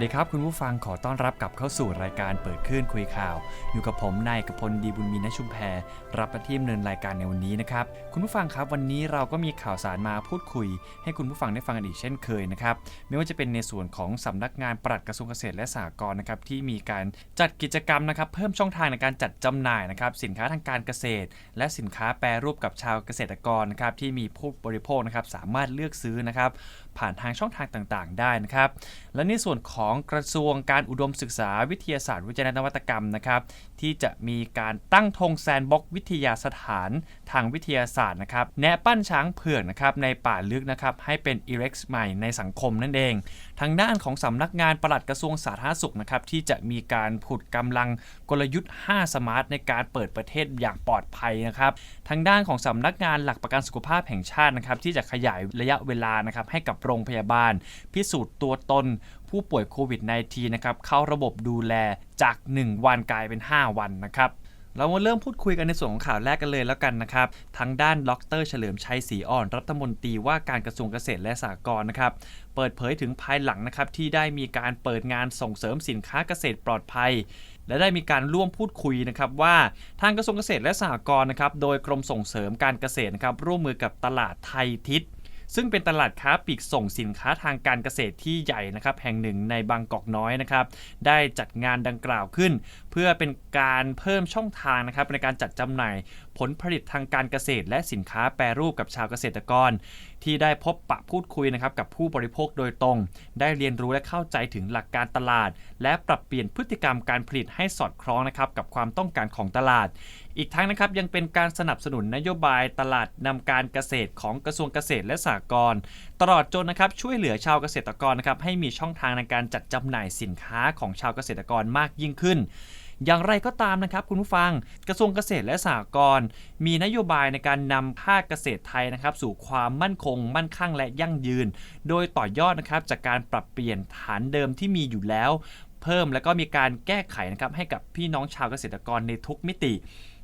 วัสดีครับ คุณผู้ฟังขอต้อนรับกลับเข้าสู่รายการเปิดคลื่นคุยข่าว อยู่กับผมนายกพลดีบุญมีนชุมแพรรับหน้าที่ดำเนินรายการในวันนี้นะครับ คุณผู้ฟังครับวันนี้เราก็มีข่าวสารมาพูดคุย ให้คุณผู้ฟังได้ฟังกันอีกเช่นเคยนะครับไม่ว่าจะเป็นในส่วนของสำนักงานปลัดกระทรวงเกษตรและสหกรณ์นะครับที่มีการจัดกิจกรรมนะครับเพิ่มช่องทางในการจัดจำหน่ายนะครับสินค้าทางการเกษตร และสินค้าแปรรูปกับชาวเกษตรกรนะครับที่มีผู้บริโภคนะครับสามารถเลือกซื้อนะครับผ่านทางช่องทางต่างๆ ได้นะครับและในส่วนของกระทรวงการอุดมศึกษาวิทยาศาสตร์ วิจัยนวัตกรรมนะครับที่จะมีการตั้งธงแซนบ็อกวิทยาสถานทางวิทยาศาสตร์นะครับแนะปั้นช้างเผือกนะครับในป่าลึกนะครับให้เป็นอีเร็กซ์ใหม่ในสังคมนั่นเอง ทางด้านของสำนักงานปลัดกระทรวงสาธารณสุขนะครับที่จะมีการผุดกำลังกลยุทธ์ 5 สมาร์ทในการเปิดประเทศอย่างปลอดภัยนะครับทางด้านของสำนักงานหลักประกันสุขภาพแห่งชาตินะครับที่จะขยายระยะเวลานะครับให้กับโรงพยาบาล พิสูจน์ตัวตน ผู้ป่วยโควิด -19 นะครับเข้าระบบดูแลจาก 1 วันกลายเป็น 5 วันนะครับเรามาเริ่มพูดคุยกันในส่วนของข่าวแรกกันเลยแล้วกันนะครับ ทางด้านดรเฉลิมชัยศรีอ่อน รัฐมนตรีว่าการกระทรวงเกษตรและสหกรณ์นะครับ เปิดเผยถึงภายหลังนะครับที่ได้มีการเปิดงานส่งเสริมสินค้าเกษตรปลอดภัย และได้มีการร่วมพูดคุยนะครับว่าทางกระทรวงเกษตรและสหกรณ์นะครับ โดยกรมส่งเสริมการเกษตรนะครับร่วมมือกับตลาดไทยทิศ ซึ่งเป็นตลาดค้าปลีกส่งสินค้าทางการเกษตรที่ใหญ่นะครับแห่งหนึ่งในบางกอกน้อยนะครับได้จัดงานดังกล่าวขึ้น เพื่อเป็นการเพิ่มช่องทางนะครับในการจัดจำหน่ายผลผลิตทางการเกษตร และสินค้าแปรรูปกับชาวเกษตรกร ที่ได้พบปะพูดคุยนะครับกับผู้บริโภคโดยตรง ได้เรียนรู้และเข้าใจถึงหลักการตลาด และปรับเปลี่ยนพฤติกรรมการผลิตให้สอดคล้องนะครับกับความต้องการของตลาด อีกทั้งนะครับยังเป็นการสนับสนุนนโยบายตลาดนำการเกษตรของกระทรวงเกษตรและสหกรณ์ตลอดจนนะครับช่วยเหลือชาวเกษตรกรนะครับให้มีช่องทางในการจัดจำหน่ายสินค้าของชาวเกษตรกรมากยิ่งขึ้นอย่างไรก็ตามนะครับคุณผู้ฟังกระทรวงเกษตรและสหกรณ์มีนโยบายในการนำภาคเกษตรไทยนะครับ สู่ความมั่นคง มั่นคั่งและยั่งยืน โดยต่อยอดนะครับจากการปรับเปลี่ยนฐานเดิมที่มีอยู่แล้ว เพิ่ม แล้วก็มีการแก้ไขนะครับให้กับพี่น้องชาวเกษตรกรในทุกมิติ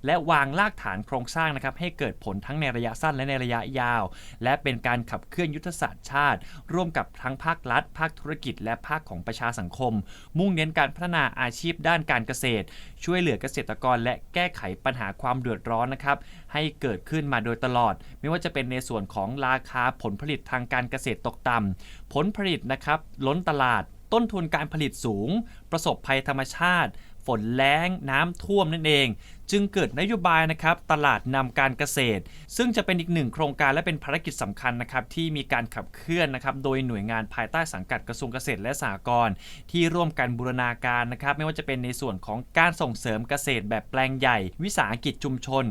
และวางรากฐานโครงสร้างนะครับให้เกิดผลทั้งในระยะสั้นและในระยะยาว และเป็นการขับเคลื่อนยุทธศาสตร์ชาติ ร่วมกับทั้งภาครัฐ ภาคธุรกิจ และภาคของประชาสังคม มุ่งเน้นการพัฒนาอาชีพด้านการเกษตร ช่วยเหลือเกษตรกร และแก้ไขปัญหาความเดือดร้อนนะครับให้เกิดขึ้นมาโดยตลอด ไม่ว่าจะเป็นในส่วนของราคาผลผลิตทางการเกษตรตกต่ำผลผลิตนะครับล้นตลาด ต้นทุนการผลิตสูง ประสบภัยธรรมชาติ ฝนแล้งน้ำท่วมนั่นเอง จึงเกิดนโยบายนะครับตลาดนำการเกษตร ซึ่งจะเป็นอีกหนึ่งโครงการและเป็นภารกิจสำคัญนะครับที่มีการขับเคลื่อนนะครับโดยหน่วยงานภายใต้สังกัดกระทรวงเกษตรและสหกรณ์ที่ร่วมกันบูรณาการนะครับไม่ว่าจะเป็นในส่วนของการส่งเสริมเกษตรแบบแปลงใหญ่ วิสาหกิจชุมชน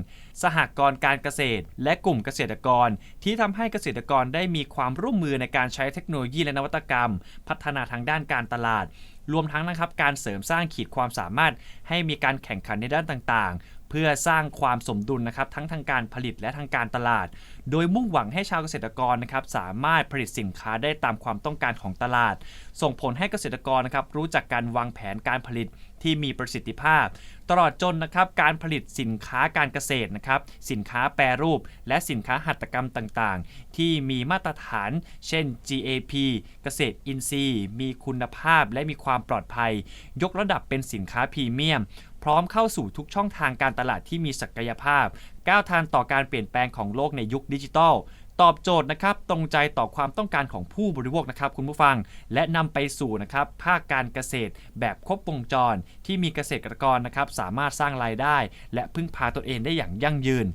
สหกรณ์การเกษตร และกลุ่มเกษตรกร ที่ทำให้เกษตรกรได้มีความร่วมมือในการใช้เทคโนโลยีและนวัตกรรม พัฒนาทางด้านการตลาด รวมทั้งนะครับการเสริมสร้างขีดความสามารถ ให้มีการแข่งขันในด้านต่างๆ เพื่อสร้างความสมดุลนะครับทั้งทางการผลิตและทางการตลาด โดยมุ่งหวังให้ชาวเกษตรกรนะครับสามารถผลิตสินค้าได้ตามความต้องการของตลาด ส่งผลให้เกษตรกรนะครับรู้จักการวางแผนการผลิตที่มีประสิทธิภาพ ตลอดจนนะครับการผลิตสินค้าการเกษตรนะครับสินค้าแปรรูป และสินค้าหัตถกรรมต่างๆ ที่มีมาตรฐาน เช่น GAP เกษตรอินทรีย์ มีคุณภาพและมีความปลอดภัย ยกระดับเป็นสินค้าพรีเมียม พร้อมเข้าสู่ทุกช่องทางการตลาดที่มีศักยภาพ ก้าวทันต่อการเปลี่ยนแปลงของโลกในยุคดิจิทัลตอบโจทย์นะครับตรงใจต่อความต้องการของผู้บริโภคนะครับคุณผู้ฟัง และนำไปสู่นะครับภาคการเกษตรแบบครบวงจร ที่มีเกษตรกรนะครับสามารถสร้างรายได้ และพึ่งพาตนเองได้อย่างยั่งยืน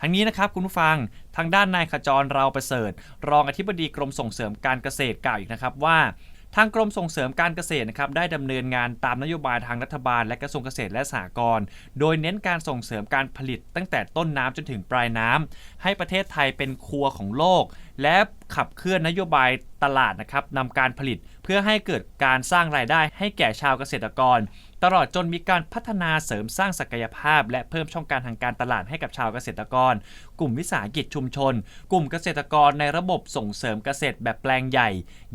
ทั้งนี้นะครับคุณผู้ฟังทางด้านนายขจรเราประเสริฐ รองอธิบดีกรมส่งเสริมการเกษตรกล่าวอีกนะครับว่า ทางกรมส่งเสริมการเกษตรนะครับได้ดำเนินงานตามนโยบายทางรัฐบาลและกระทรวงเกษตรและสหกรณ์โดยเน้นการส่งเสริมการผลิตตั้งแต่ต้นน้ำจนถึงปลายน้ำให้ประเทศไทยเป็นครัวของโลก และขับเคลื่อนนโยบายตลาดนะครับนำการผลิตเพื่อให้เกิดการสร้างรายได้ให้แก่ชาวเกษตรกร ตลอดจนมีการพัฒนาเสริมสร้างศักยภาพ และเพิ่มช่องการทางการตลาดให้กับชาวเกษตรกร กลุ่มวิสาหกิจชุมชน กลุ่มเกษตรกรในระบบส่งเสริมเกษตรแบบแปลงใหญ่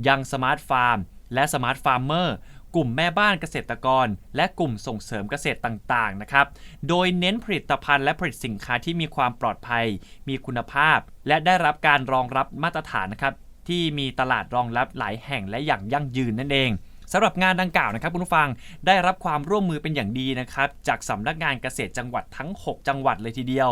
ยังสมาร์ทฟาร์ม และสมาร์ทฟาร์มเมอร์กลุ่มแม่บ้านเกษตรกร และกลุ่มส่งเสริมเกษตรต่างๆ นะครับ โดยเน้นผลิตภัณฑ์และผลิตสินค้าที่มีความปลอดภัย มีคุณภาพ และได้รับการรองรับมาตรฐานนะครับที่มีตลาดรองรับหลายแห่งและอย่างยั่งยืนนั่นเอง สำหรับงานดังกล่าวนะครับคุณผู้ฟังได้รับความร่วมมือเป็นอย่างดีนะครับจากสำนักงานเกษตรจังหวัดทั้ง 6 จังหวัดเลยทีเดียว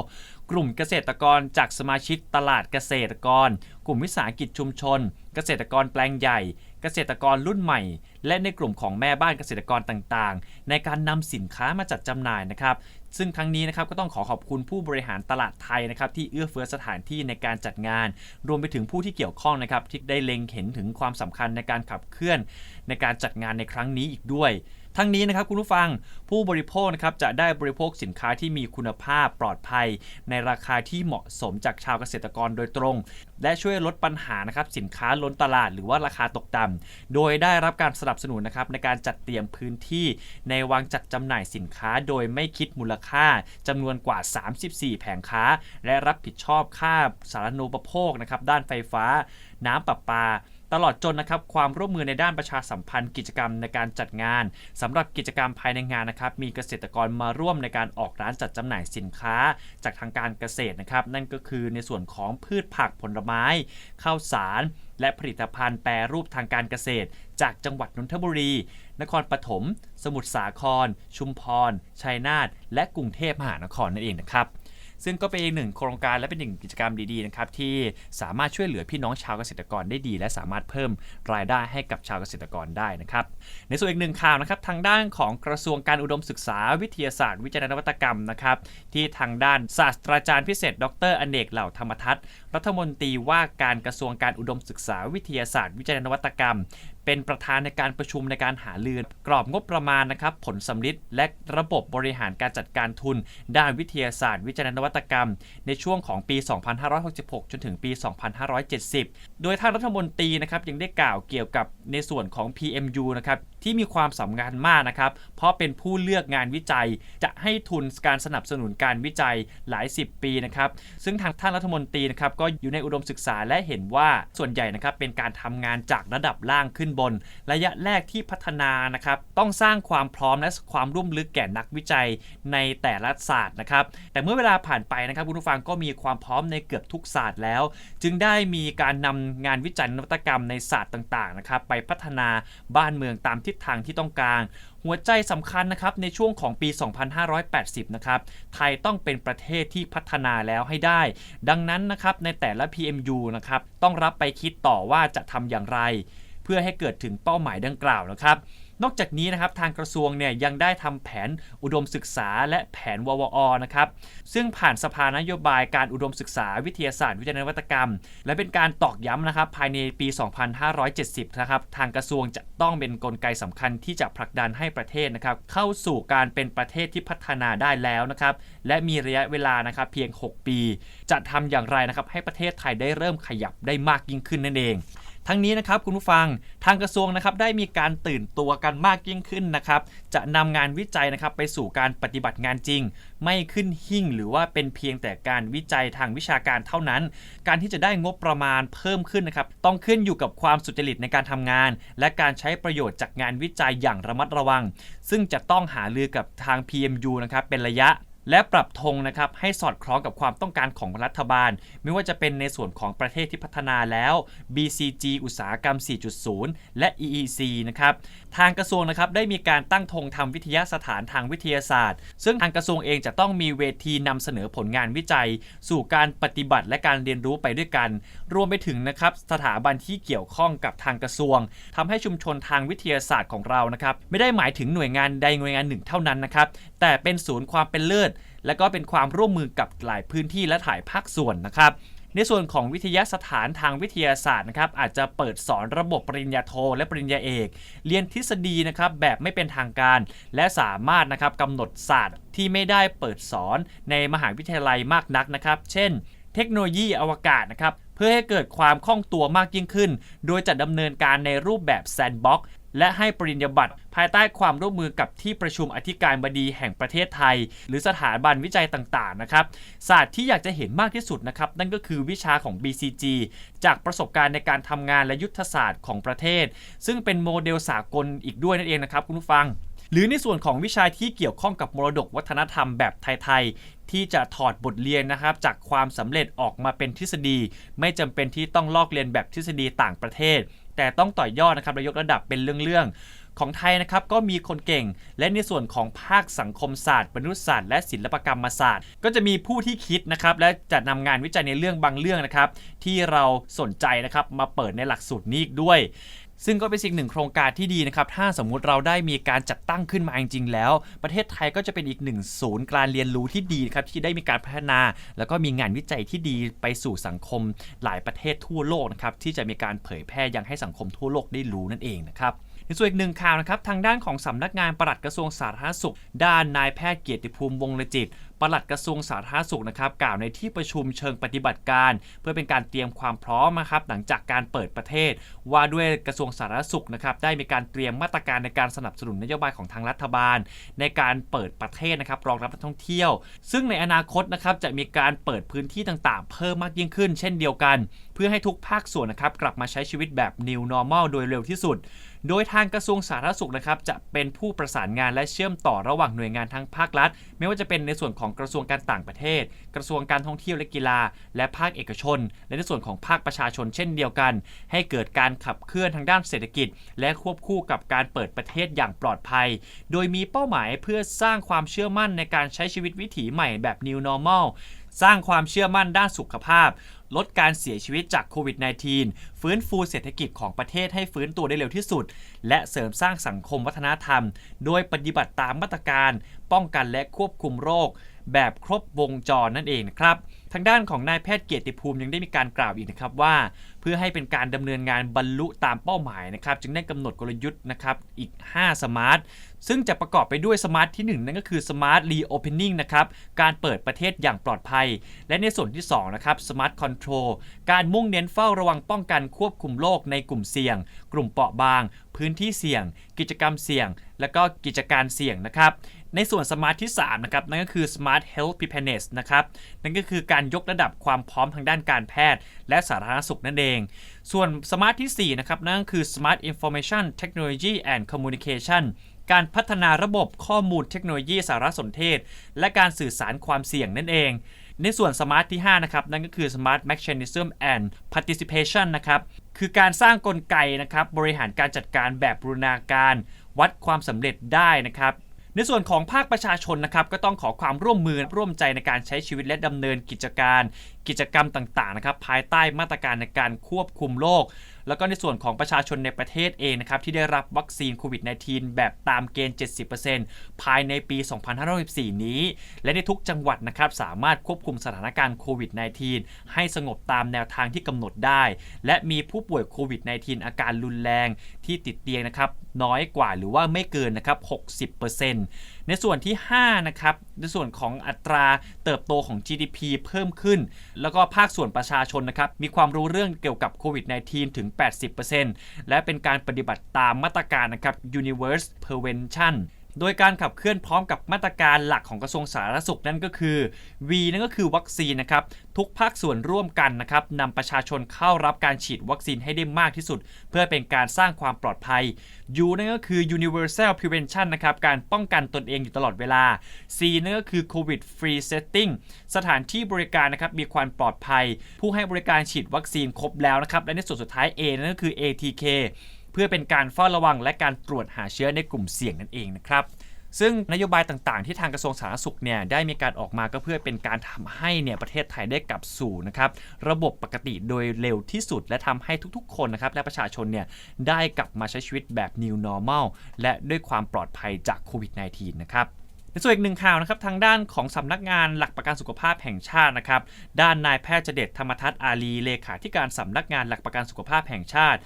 กลุ่มเกษตรกรจากสมาชิกตลาดเกษตรกร กลุ่มวิสาหกิจชุมชน เกษตรกรแปลงใหญ่ เกษตรกรรุ่นใหม่ และในกลุ่มของแม่บ้านเกษตรกรต่างๆ ในการนำสินค้ามาจัดจำหน่ายนะครับ ซึ่งทั้งนี้นะครับก็ต้องขอขอบคุณผู้บริหารตลาดไทยนะครับที่เอื้อเฟื้อสถานที่ในการจัดงาน รวมไปถึงผู้ที่เกี่ยวข้องนะครับที่ได้เล็งเห็นถึงความสำคัญในการขับเคลื่อน ในการจัดงานในครั้งนี้อีกด้วย ทั้งนี้นะครับคุณผู้ฟังผู้บริโภคนะครับจะได้บริโภคสินค้าที่มีคุณภาพปลอดภัย ในราคาที่เหมาะสมจากชาวเกษตรกรโดยตรง และช่วยลดปัญหานะครับสินค้าล้นตลาดหรือว่าราคาตกต่ำโดยได้รับการสนับสนุนนะครับในการจัดเตรียมพื้นที่ ในวางจัดจำหน่ายสินค้าโดยไม่คิดมูลค่าจำนวนกว่า 34 แผงค้า และรับผิดชอบค่าสาธารณูปโภคนะครับด้านไฟฟ้า น้ำประปา ตลอดจนนะครับความร่วมมือในด้านประชาสัมพันธ์กิจกรรมในการจัดงานสำหรับกิจกรรมภายในงานนะครับมีเกษตรกรมาร่วมในการออกร้านจัดจำหน่ายสินค้า จากทางการเกษตรนะครับนั่นก็คือในส่วนของพืชผักผลไม้ข้าวสาร และผลิตภัณฑ์แปรรูปทางการเกษตร จากจังหวัดนนทบุรี นครปฐม สมุทรสาคร ชุมพร ชัยนาทและกรุงเทพมหานครนั่นเองนะครับ ซึ่งก็เป็นอีกหนึ่งโครงการและเป็นหนึ่งกิจกรรมดีๆนะครับที่สามารถช่วยเหลือพี่น้องชาวเกษตรกรได้ดี และสามารถเพิ่มรายได้ให้กับชาวเกษตรกรได้นะครับในส่วนอีกหนึ่งข่าวนะครับทางด้านของกระทรวงการอุดมศึกษาวิทยาศาสตร์ วิจัยนวัตกรรมนะครับที่ทางด้านศาสตราจารย์พิเศษ ดรอเนกเหล่าธรรมทัศน์รัฐมนตรีว่าการกระทรวงการอุดมศึกษาวิทยาศาสตร์ วิจัยนวัตกรรมเป็นประธานในการประชุมในการหาลือกรอบงบประมาณนะครับผลสำลิดและระบบบริหารการจัดการทุน ด้านวิทยาศาสตร์ วิจัยนวัตกรรม ในช่วงของปี 2566 จนถึงปี 2570 โดยท่านรัฐมนตรีนะครับยังได้กล่าวเกี่ยวกับในส่วนของ PMU นะครับที่มีความสำคัญมากนะครับ เพราะเป็นผู้เลือกงานวิจัย จะให้ทุนการสนับสนุนการวิจัยหลาย 10 ปีนะครับ ซึ่งทางท่านรัฐมนตรีนะครับก็อยู่ในอุดมศึกษาและเห็นว่าส่วนใหญ่นะครับเป็นการทำงานจากระดับล่างขึ้นบน ระยะแรกที่พัฒนานะครับต้องสร้างความพร้อมและความร่วมลึกแก่นักวิจัยในแต่ละศาสตร์นะครับ แต่เมื่อเวลาผ่านไปนะครับคุณผู้ฟังก็มีความพร้อมในเกือบทุกศาสตร์แล้ว จึงได้มีการนำงานวิจัยนวัตกรรมในศาสตร์ต่างๆนะครับไปพัฒนาบ้านเมืองตามทิศทางที่ต้องการ หัวใจสำคัญนะครับในช่วงของปี 2580 นะครับไทยต้องเป็นประเทศที่พัฒนาแล้วให้ได้ ดังนั้นนะครับในแต่ละ PMU นะครับต้องรับไปคิดต่อว่าจะทำอย่างไร เพื่อให้เกิดถึงเป้าหมายดังกล่าวนะครับ นอกจากนี้นะครับทางกระทรวงเนี่ยยังได้ทำแผนอุดมศึกษาและแผนววอนะครับซึ่งผ่านสภานโยบายการอุดมศึกษาวิทยาศาสตร์ วิจัยนวัตกรรม และเป็นการตอกย้ำนะครับภายในปี 2570 นะครับทางกระทรวงจะต้องเป็นนกลไกสำคัญที่จะผลักดันให้ประเทศนะครับเข้าสู่การเป็นประเทศที่พัฒนาได้แล้วนะครับและมีระยะเวลานะครับเพียง 6 ปี จะทำอย่างไรนะครับให้ประเทศไทยได้เริ่มขยับได้มากยิ่งขึ้นนั่นเอง ทั้งนี้นะครับคุณผู้ฟังทางกระทรวงนะครับได้มีการตื่นตัวกันมากยิ่งขึ้นนะครับจะนำงานวิจัยนะครับไปสู่การปฏิบัติงานจริง ไม่ขึ้นหิ่งหรือว่าเป็นเพียงแต่การวิจัยทางวิชาการเท่านั้น การที่จะได้งบประมาณเพิ่มขึ้นนะครับต้องขึ้นอยู่กับความสุจริตในการทำงาน และการใช้ประโยชน์จากงานวิจัยอย่างระมัดระวัง ซึ่งจะต้องหาลือกับทาง PMU นะครับเป็นระยะ และปรับธงนะครับให้สอดคล้องกับความต้องการของรัฐบาล ไม่ว่าจะเป็นในส่วนของประเทศที่พัฒนาแล้ว BCG อุตสาหกรรม 4.0 และ EEC นะครับทางกระทรวงนะครับได้มีการตั้งธงทำวิทยาสถานทางวิทยาศาสตร์ ซึ่งทางกระทรวงเองจะต้องมีเวทีนำเสนอผลงานวิจัย สู่การปฏิบัติและการเรียนรู้ไปด้วยกัน รวมไปถึงนะครับสถาบันที่เกี่ยวข้องกับทางกระทรวงทำให้ชุมชนทางวิทยาศาสตร์ของเรานะครับไม่ได้หมายถึงหน่วยงานใดหน่วยงานหนึ่งเท่านั้นนะครับแต่เป็นศูนย์ความเป็นเลิศ และก็เป็นความร่วมมือกับหลายพื้นที่และถ่ายภาคส่วนนะครับในส่วนของวิทยาสถานทางวิทยาศาสตร์นะครับอาจจะเปิดสอนระบบปริญญาโท และปริญญาเอก เรียนทฤษฎีนะครับแบบไม่เป็นทางการ และสามารถนะครับกำหนดศาสตร์ที่ไม่ได้เปิดสอนในมหาวิทยาลัยมากนักนะครับ เช่น เทคโนโลยีอวกาศนะครับเพื่อให้เกิดความคล่องตัวมากยิ่งขึ้น โดยจะดำเนินการในรูปแบบแซนด์บ็อกซ์ และให้ปริญญาบัตรภายใต้ความร่วมมือกับที่ประชุมอธิการบดีแห่งประเทศไทย หรือสถาบันวิจัยต่างๆนะครับศาสตร์ที่อยากจะเห็นมากที่สุดนะครับนั่นก็คือวิชาของ BCG จากประสบการณ์ในการทำงานและยุทธศาสตร์ของประเทศ ซึ่งเป็นโมเดลสากลอีกด้วยนั่นเองนะครับคุณผู้ฟัง หรือในส่วนของวิชาที่เกี่ยวข้องกับมรดกวัฒนธรรมแบบไทยๆที่จะถอดบทเรียนนะครับจากความสำเร็จออกมาเป็นทฤษฎี ไม่จำเป็นที่ต้องลอกเรียนแบบทฤษฎีต่างประเทศแต่ต้องต่อยอดนะครับและยกระดับเป็นเรื่องๆของไทยนะครับก็มีคนเก่ง และในส่วนของภาคสังคมศาสตร์มนุษยศาสตร์และศิลปกรรมศาสตร์ ก็จะมีผู้ที่คิดนะครับและจะนำงานวิจัยในเรื่องบางเรื่องนะครับที่เราสนใจนะครับมาเปิดในหลักสูตรนี้อีกด้วย ซึ่งก็เป็นสิ่งหนึ่งโครงการที่ดีนะครับ ถ้าสมมุติเราได้มีการจัดตั้งขึ้นมาจริงๆแล้ว ประเทศไทยก็จะเป็นอีกหนึ่งศูนย์การเรียนรู้ที่ดีครับที่ได้มีการพัฒนา แล้วก็มีงานวิจัยที่ดีไปสู่สังคมหลายประเทศทั่วโลกนะครับที่จะมีการเผยแพร่ยังให้สังคมทั่วโลกได้รู้นั่นเองนะครับ ในส่วนอีกหนึ่งข่าวนะครับทางด้านของสำนักงานปลัดกระทรวงสาธารณสุข ด้านนายแพทย์เกียรติภูมิวงศ์ลจิตปลัดกระทรวงสาธารณสุขนะครับกล่าวในที่ประชุมเชิงปฏิบัติการ เพื่อเป็นการเตรียมความพร้อมนะครับหลังจากการเปิดประเทศ ว่าด้วยกระทรวงสาธารณสุขนะครับได้มีการเตรียมมาตรการในการสนับสนุนนโยบายของทางรัฐบาล ในการเปิดประเทศนะครับรองรับนักท่องเที่ยว ซึ่งในอนาคตนะครับจะมีการเปิดพื้นที่ต่างๆ เพิ่มมากยิ่งขึ้น เช่นเดียวกัน พื่อให้ทุกภาคส่วนนะครับกลับมาใช้ชีวิตแบบ new normal โดยเร็วที่สุด โดยทางกระทรวงสาธารณสุขนะครับจะเป็นผู้ประสานงานและเชื่อมต่อระหว่างหน่วยงานทั้งภาครัฐ ไม่ว่าจะเป็นในส่วนของกระทรวงการต่างประเทศ กระทรวงการท่องเที่ยวและกีฬา และภาคเอกชน และในส่วนของภาคประชาชนเช่นเดียวกัน ให้เกิดการขับเคลื่อนทางด้านเศรษฐกิจ และควบคู่กับการเปิดประเทศอย่างปลอดภัย โดยมีเป้าหมายเพื่อสร้างความเชื่อมั่นในการใช้ชีวิตวิถีใหม่แบบ new normal สร้างความเชื่อมั่นด้านสุขภาพ ลดการเสียชีวิตจากโควิด -19 ฟื้นฟูเศรษฐกิจของประเทศให้ฟื้นตัวได้เร็วที่สุด และเสริมสร้างสังคมวัฒนธรรม โดยปฏิบัติตามมาตรการ ป้องกันและควบคุมโรค แบบครบวงจรนั่นเองนะครับ ทางด้านของนายแพทย์เกียรติภูมิยังได้มีการกล่าวอีกนะครับว่า เพื่อให้เป็นการดำเนินงานบรรลุตามเป้าหมายนะครับ จึงได้กำหนดกลยุทธ์นะครับอีก 5 สมาร์ท ซึ่งจะประกอบไปด้วยสมาร์ทที่ 1 นั่นก็คือ Smart Reopening นะครับการเปิดประเทศอย่างปลอดภัย และในส่วนที่2นะครับ Smart Control การมุ่งเน้นเฝ้าระวังป้องกันควบคุมโรคในกลุ่มเสี่ยง กลุ่มเปราะบาง พื้นที่เสี่ยง กิจกรรมเสี่ยง และก็กิจการเสี่ยงนะครับ ในส่วนสมาร์ทที่3นะครับนั่นก็คือ Smart Health Preparedness นะครับนั่นก็คือการยกระดับความพร้อมทางด้านการแพทย์ และสาธารณสุขนั่นเอง ส่วนสมาร์ทที่4นะครับนั่นก็คือ Smart Information Technology and Communication การพัฒนาระบบข้อมูลเทคโนโลยีสารสนเทศ และการสื่อสารความเสี่ยงนั่นเอง ในส่วนสมาร์ทที่ 5 นะครับ นั่นก็คือ Smart Mechanism and Participation นะครับ คือการสร้างกลไกนะครับ บริหารการจัดการแบบบูรณาการ วัดความสำเร็จได้นะครับ ในส่วนของภาคประชาชนนะครับก็ต้องขอความร่วมมือร่วมใจในการใช้ชีวิตและดำเนินกิจการ กิจกรรมต่างๆนะครับภายใต้มาตรการในการควบคุมโรคแล้วก็ในส่วนของประชาชนในประเทศเองนะครับที่ได้รับวัคซีนโควิด -19 แบบตามเกณฑ์ 70%ภายในปี 2564 นี้ และในทุกจังหวัดนะครับสามารถควบคุมสถานการณ์โควิด -19 ให้สงบตามแนวทางที่กำหนดได้ และมีผู้ป่วยโควิด -19 อาการรุนแรงที่ติดเตียงนะครับน้อยกว่าหรือว่าไม่เกินนะครับ60%ในส่วนที่5นะครับในส่วนของอัตราเติบโตของ GDP เพิ่มขึ้น แล้วก็ภาคส่วนประชาชนนะครับมีความรู้เรื่องเกี่ยวกับโควิด -19 ถึง 80%และเป็นการปฏิบัติตามมาตรการนะครับ Universe Prevention โดยการขับเคลื่อนพร้อมกับมาตรการหลักของกระทรวงสาธารณสุขนั่นก็คือ V นั่นก็คือวัคซีนนะครับทุกภาคส่วนร่วมกันนะครับนำประชาชนเข้ารับการฉีดวัคซีนให้ได้มากที่สุด เพื่อเป็นการสร้างความปลอดภัย U นั่นก็คือ Universal Prevention นะครับการป้องกันตนเองอยู่ตลอดเวลา C นั่นก็คือ COVID Free Setting สถานที่บริการนะครับมีความปลอดภัย ผู้ให้บริการฉีดวัคซีนครบแล้วนะครับและในส่วนสุดท้าย A นั่นก็คือ ATK เพื่อเป็นการเฝ้าระวังและการตรวจหาเชื้อในกลุ่มเสี่ยงนั่นเองนะครับซึ่งนโยบายต่างๆ ที่ทางกระทรวงสาธารณสุขเนี่ยได้มีการออกมาก็เพื่อเป็นการทำให้เนี่ยประเทศไทยได้กลับสู่นะครับระบบปกติโดยเร็วที่สุด และทำให้ทุกๆ คนนะครับและประชาชนเนี่ยได้กลับมาใช้ชีวิตแบบ new normal และด้วยความปลอดภัยจากโควิด -19 นะครับในส่วนอีกหนึ่งข่าวนะครับทางด้านของสำนักงานหลักประกันสุขภาพแห่งชาตินะครับด้านนายแพทย์เจเดชธรรมทัศน์อาลีเลขาธิการสำนักงานหลักประกันสุขภาพแห่งชาติ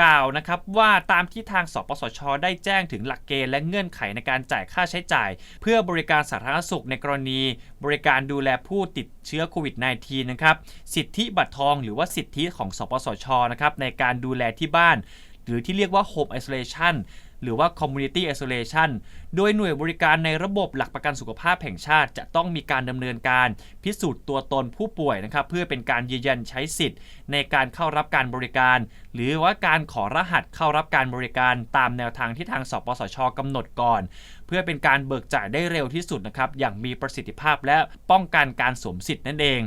กล่าวนะครับว่าตามที่ทางสปสช ได้แจ้งถึงหลักเกณฑ์และเงื่อนไขในการจ่ายค่าใช้จ่าย เพื่อบริการสาธารณสุขในกรณี บริการดูแลผู้ติดเชื้อโควิด -19 นะครับสิทธิบัตรทองหรือว่าสิทธิของสปสชนะครับในการดูแลที่บ้าน หรือที่เรียกว่า Home Isolation หรือว่า Community Isolation โดยหน่วยบริการในระบบหลักประกันสุขภาพแห่งชาติจะต้องมีการดำเนินการพิสูจน์ตัวตนผู้ป่วยนะครับเพื่อเป็นการยืนยันใช้สิทธิ์ ในการเข้ารับการบริการ หรือว่าการขอรหัสเข้ารับการบริการตามแนวทางที่ทางสปสชกำหนดก่อน เพื่อเป็นการเบิกจ่ายได้เร็วที่สุดนะครับอย่างมีประสิทธิภาพและป้องกันการสวมสิทธิ์นั่นเอง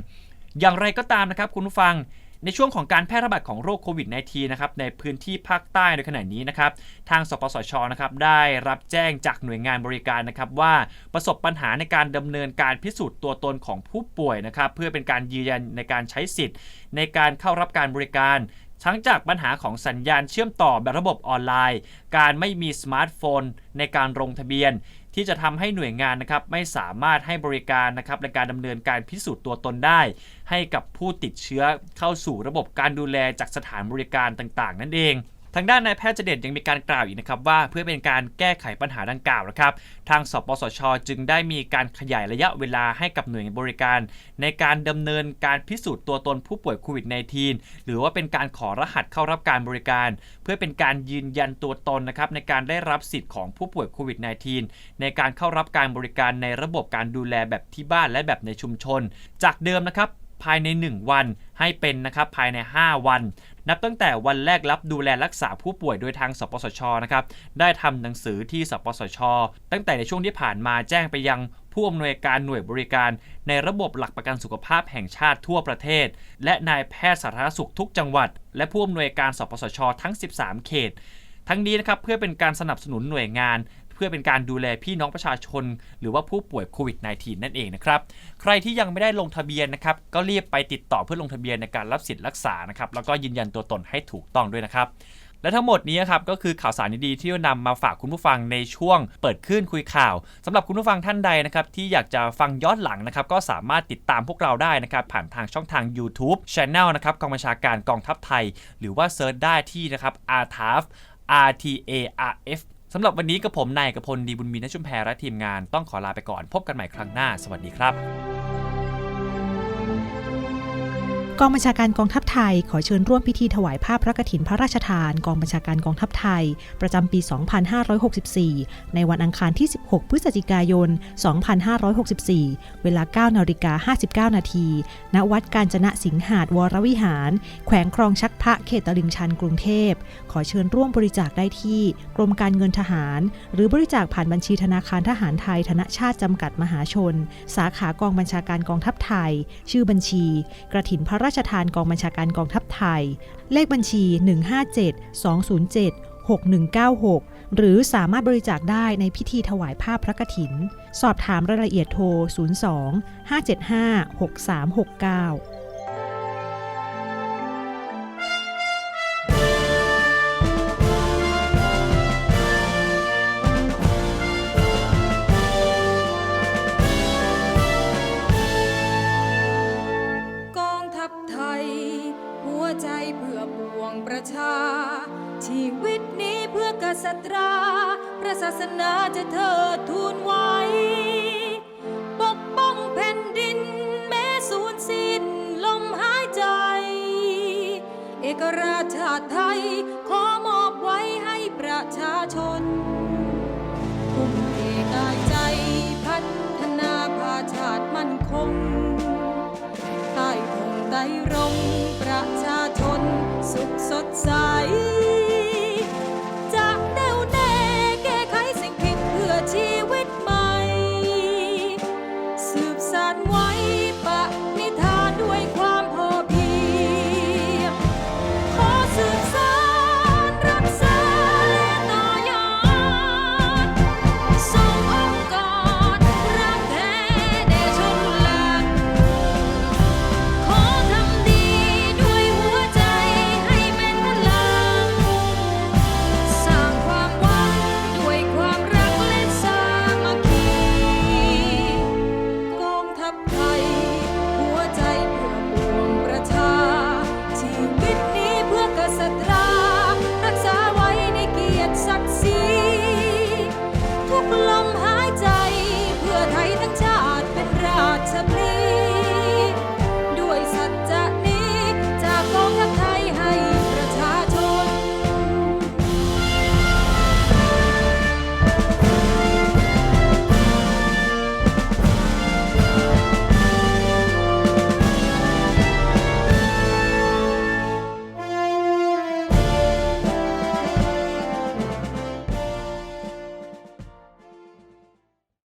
อย่างไรก็ตามนะครับคุณผู้ฟัง ในช่วงของการแพร่ระบาดของโรคโควิด -19 นะครับในพื้นที่ภาคใต้ในขณะนี้นะครับทางสปสชนะครับได้รับแจ้งจากหน่วยงานบริการนะครับว่าประสบปัญหาในการดำเนินการพิสูจน์ตัวตนของผู้ป่วยนะครับเพื่อเป็นการยืนยันในการใช้สิทธิ์ ในการเข้ารับการบริการทั้งจากปัญหาของสัญญาณเชื่อมต่อแบบระบบออนไลน์ การไม่มีสมาร์ทโฟนในการลงทะเบียน ที่จะทำให้หน่วยงานนะครับไม่สามารถให้บริการนะครับในการดำเนินการพิสูจน์ตัวตนได้ ให้กับผู้ติดเชื้อเข้าสู่ระบบการดูแลจากสถานบริการต่างๆ นั่นเอง ทางด้านนายแพทย์เจเดชยังมีการกล่าวอีกนะครับว่าเพื่อเป็นการแก้ไขปัญหาดังกล่าวนะครับทางสปสช จึงได้มีการขยายระยะเวลาให้กับหน่วยบริการ ในการดำเนินการพิสูจน์ตัวตนผู้ป่วยโควิด -19 หรือว่าเป็นการขอรหัสเข้ารับการบริการ เพื่อเป็นการยืนยันตัวตนนะครับในการได้รับสิทธิ์ของผู้ป่วยโควิด -19 ในการเข้ารับการบริการในระบบการดูแลแบบที่บ้านและแบบในชุมชน จากเดิมนะครับภายใน 1 วันให้เป็นนะครับภายใน 5 วัน นับตั้งแต่วันแรกรับดูแลรักษาผู้ป่วยโดยทางสปสชนะครับได้ทำหนังสือที่สปสช ตั้งแต่ในช่วงที่ผ่านมาแจ้งไปยังผู้อำนวยการหน่วยบริการ ในระบบหลักประกันสุขภาพแห่งชาติทั่วประเทศ และนายแพทย์สาธารณสุขทุกจังหวัด และผู้อำนวยการสปสช ทั้ง 13 เขต ทั้งนี้นะครับเพื่อเป็นการสนับสนุนหน่วยงาน พื่อเป็นการดูแลพี่น้องประชาชน หรือว่าผู้ป่วยโควิด -19 นั่นเองนะครับ ใครที่ยังไม่ได้ลงทะเบียนนะครับ ก็รีบไปติดต่อเพื่อลงทะเบียนในการรับสิทธิ์รักษานะครับ แล้วก็ยืนยันตัวตนให้ถูกต้องด้วยนะครับและทั้งหมดนี้ครับก็คือข่าวสารดีๆที่นำมาฝากคุณผู้ฟังในช่วงเปิดขึ้นคุยข่าวสำหรับคุณผู้ฟังท่านใดนะครับที่อยากจะฟังย้อนหลังนะครับก็สามารถติดตามพวกเราได้นะครับผ่านทางช่องทาง YouTube c h a n e l นะครับกองบัญชาการกองทัพไทย หรือว่าเซิร์ชได้ที่นะครับ RTAF RTARF สำหรับวันนี้กับผมนายกพลดีบุญมีนชุมแพรและทีมงานต้องขอลาไปก่อนพบกันใหม่ครั้งหน้า สวัสดีครับ กองบัญชาการกองทัพไทย ขอเชิญร่วมพิธีถวายผ้าพพระกฐินพระราชทาน กองบัญชาการกองทัพไทย ประจำปี 2564 ในวันอังคารที่ 16 พฤศจิกายน 2564 เวลา 9นาฬิกา59 นาที ณ วัดกาญจนะสิงหาดวรวิหาร แขวงคลองชักพระเขตตลิ่งชันกรุงเทพ ขอเชิญร่วมบริจาคได้ที่ กรมการเงินทหาร หรือบริจาคผ่านบัญชีธนาคารทหารไทย ธนชาติจำกัดมหาชน สาขากองบัญชาการกองทัพไทย ชื่อบัญชี กระถินพระราราชทานกองบัญชาการกองทัพไทย เลขบัญชี 157 207 6196 หรือสามารถบริจาคได้ในพิธีถวายผ้าพระกฐิน สอบถามรายละเอียดโทร 02 575 6369 เพื่อปวงประชา ชีวิตนี้เพื่อกษัตรา พระศาสนาจะเทิดทูนไว้ ปกป้องแผ่นดินแม้สูญสิ้นลมหายใจ เอกราชาติไทย ขอมอบไว้ให้ประชาชนทุ่มเทกายใจพัฒนาพาชาติมั่นคง ใต้ธงไต้รงประชาชน สุ สตรา รักษาไว้ในเกียรติศักดิ์ศรีทุกลมหายใจ เพื่อไทยทั้งชาติเป็นราชพลี